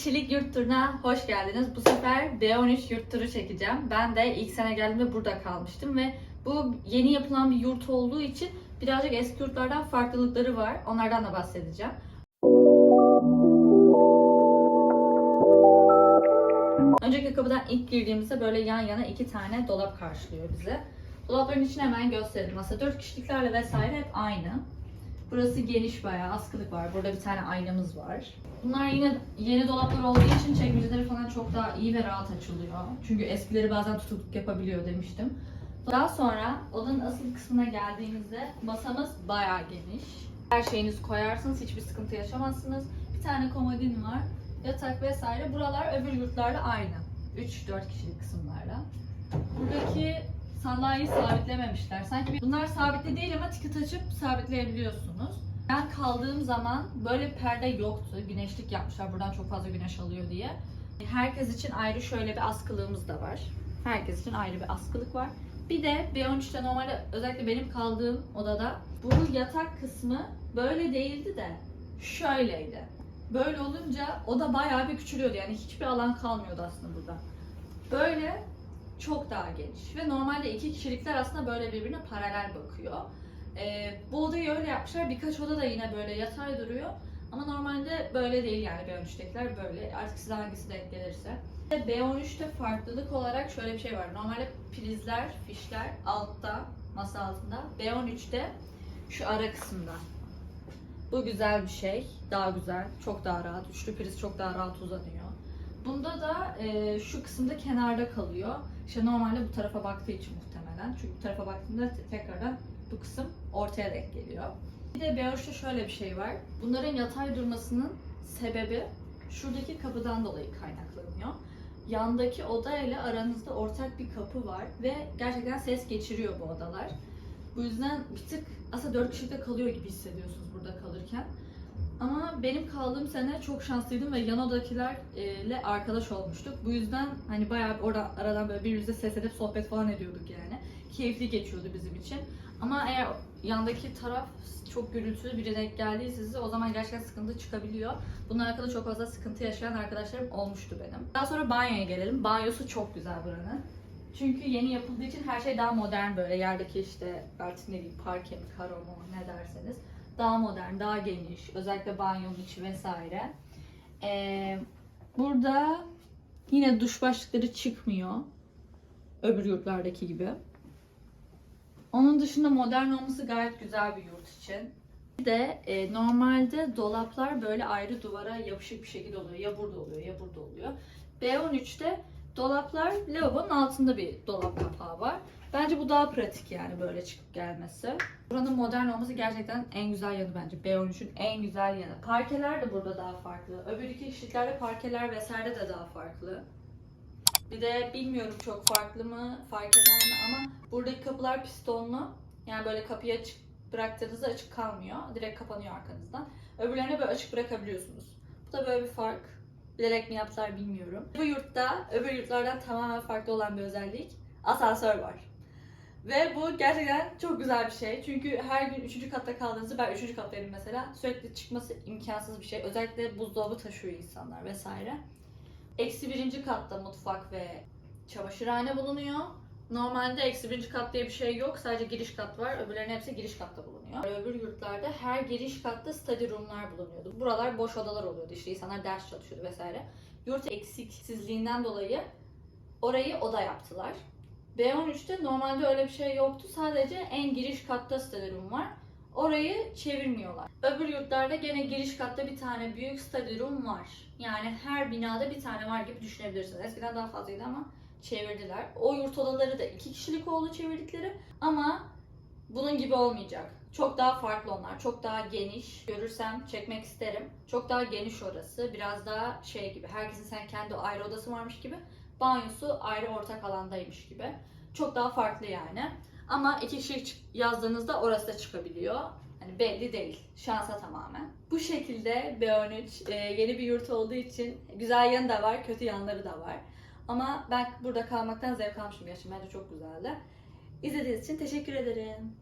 kişilik yurt turuna hoş geldiniz. Bu sefer B13 yurt turu çekeceğim. Ben de ilk sene geldiğimde burada kalmıştım ve bu yeni yapılan bir yurt olduğu için birazcık eski yurtlardan farklılıkları var. Onlardan da bahsedeceğim. Öncelikle kapıdan ilk girdiğimizde böyle yan yana iki tane dolap karşılıyor bizi. Dolapların içine hemen gösterelim. Aslında dört kişiliklerle vesaire hep aynı. Burası geniş bayağı, askılık var. Burada bir tane aynamız var. Bunlar yine yeni dolaplar olduğu için çekmeceleri falan çok daha iyi ve rahat açılıyor. Çünkü eskileri bazen tutukluk yapabiliyor demiştim. Daha sonra odanın asıl kısmına geldiğimizde masamız bayağı geniş. Her şeyinizi koyarsınız, hiçbir sıkıntı yaşamazsınız. Bir tane komodin var, yatak vesaire. Buralar öbür yurtlarda aynı. 3-4 kişilik kısımlarla. Buradaki sandalyeyi sabitlememişler. Sanki bunlar sabitli değil ama ticket açıp sabitleyebiliyorsunuz. Ben kaldığım zaman böyle perde yoktu. Güneşlik yapmışlar buradan çok fazla güneş alıyor diye. Herkes için ayrı şöyle bir askılığımız da var. Herkes için ayrı bir askılık var. Bir de B13'te normalde özellikle benim kaldığım odada bu yatak kısmı böyle değildi de şöyleydi. Böyle olunca oda bayağı bir küçülüyordu. Yani hiçbir alan kalmıyordu aslında burada. Böyle çok daha geniş ve normalde iki kişilikler aslında böyle birbirine paralel bakıyor. Ee, bu odayı öyle yapmışlar. Birkaç oda da yine böyle yatay duruyor. Ama normalde böyle değil yani B13'tekiler böyle. Artık size hangisi denk gelirse. B13'te farklılık olarak şöyle bir şey var. Normalde prizler, fişler altta, masa altında. B13'te şu ara kısımda. Bu güzel bir şey. Daha güzel. Çok daha rahat. Üçlü priz çok daha rahat uzanıyor. Bunda da e, şu kısımda kenarda kalıyor. İşte normalde bu tarafa baktığı için muhtemelen. Çünkü bu tarafa baktığımda te- tekrardan bu kısım ortaya denk geliyor. Bir de B13'te şöyle bir şey var. Bunların yatay durmasının sebebi şuradaki kapıdan dolayı kaynaklanıyor. Yandaki oda ile aranızda ortak bir kapı var ve gerçekten ses geçiriyor bu odalar. Bu yüzden bir tık aslında dört kişilikte kalıyor gibi hissediyorsunuz burada kalırken. Ama benim kaldığım sene çok şanslıydım ve yan odakilerle arkadaş olmuştuk. Bu yüzden hani bayağı orada aradan böyle birbirimize ses edip sohbet falan ediyorduk yani. Keyifli geçiyordu bizim için. Ama eğer yandaki taraf çok gürültülü biri denk geldiyse size o zaman gerçekten sıkıntı çıkabiliyor. Bununla alakalı çok fazla sıkıntı yaşayan arkadaşlarım olmuştu benim. Daha sonra banyoya gelelim. Banyosu çok güzel buranın. Çünkü yeni yapıldığı için her şey daha modern böyle yerdeki işte artık ne diyeyim parke mi karo mu ne derseniz daha modern, daha geniş. Özellikle banyonun içi vesaire. Ee, burada yine duş başlıkları çıkmıyor. Öbür yurtlardaki gibi. Onun dışında modern olması gayet güzel bir yurt için. Bir de e, normalde dolaplar böyle ayrı duvara yapışık bir şekilde oluyor. Ya burada oluyor ya burada oluyor. B13'te dolaplar lavabonun altında bir dolap kapağı var. Bence bu daha pratik yani böyle çıkıp gelmesi. Buranın modern olması gerçekten en güzel yanı bence. B13'ün en güzel yanı. Parkeler de burada daha farklı. Öbür iki kişiliklerde parkeler vesaire de daha farklı. Bir de bilmiyorum çok farklı mı, fark eder mi ama buradaki kapılar pistonlu. Yani böyle kapıyı açık bıraktığınızda açık kalmıyor. Direkt kapanıyor arkanızdan. Öbürlerine böyle açık bırakabiliyorsunuz. Bu da böyle bir fark. Bilerek mi yaptılar bilmiyorum. Bu yurtta öbür yurtlardan tamamen farklı olan bir özellik asansör var. Ve bu gerçekten çok güzel bir şey. Çünkü her gün 3. katta kaldığınızda ben 3. kattaydım mesela. Sürekli çıkması imkansız bir şey. Özellikle buzdolabı taşıyor insanlar vesaire. Eksi birinci katta mutfak ve çamaşırhane bulunuyor. Normalde eksi birinci kat diye bir şey yok. Sadece giriş kat var. Öbürlerinin hepsi giriş katta bulunuyor. Öbür yurtlarda her giriş katta study room'lar bulunuyordu. Buralar boş odalar oluyordu. İşte insanlar ders çalışıyordu vesaire. Yurt eksiksizliğinden dolayı orayı oda yaptılar. B13'te normalde öyle bir şey yoktu. Sadece en giriş katta study room var. Orayı çevirmiyorlar. Öbür yurtlarda gene giriş katta bir tane büyük study room var. Yani her binada bir tane var gibi düşünebilirsiniz. Eskiden daha fazlaydı ama çevirdiler. O yurt odaları da iki kişilik oldu çevirdikleri ama bunun gibi olmayacak. Çok daha farklı onlar. Çok daha geniş. Görürsem çekmek isterim. Çok daha geniş orası. Biraz daha şey gibi. Herkesin sen kendi ayrı odası varmış gibi. Banyosu ayrı ortak alandaymış gibi. Çok daha farklı yani. Ama iki kişilik yazdığınızda orası da çıkabiliyor. Hani belli değil. Şansa tamamen. Bu şekilde B13 e, yeni bir yurt olduğu için güzel yanı da var, kötü yanları da var. Ama ben burada kalmaktan zevk almıştım gerçekten. Bence çok güzeldi. İzlediğiniz için teşekkür ederim.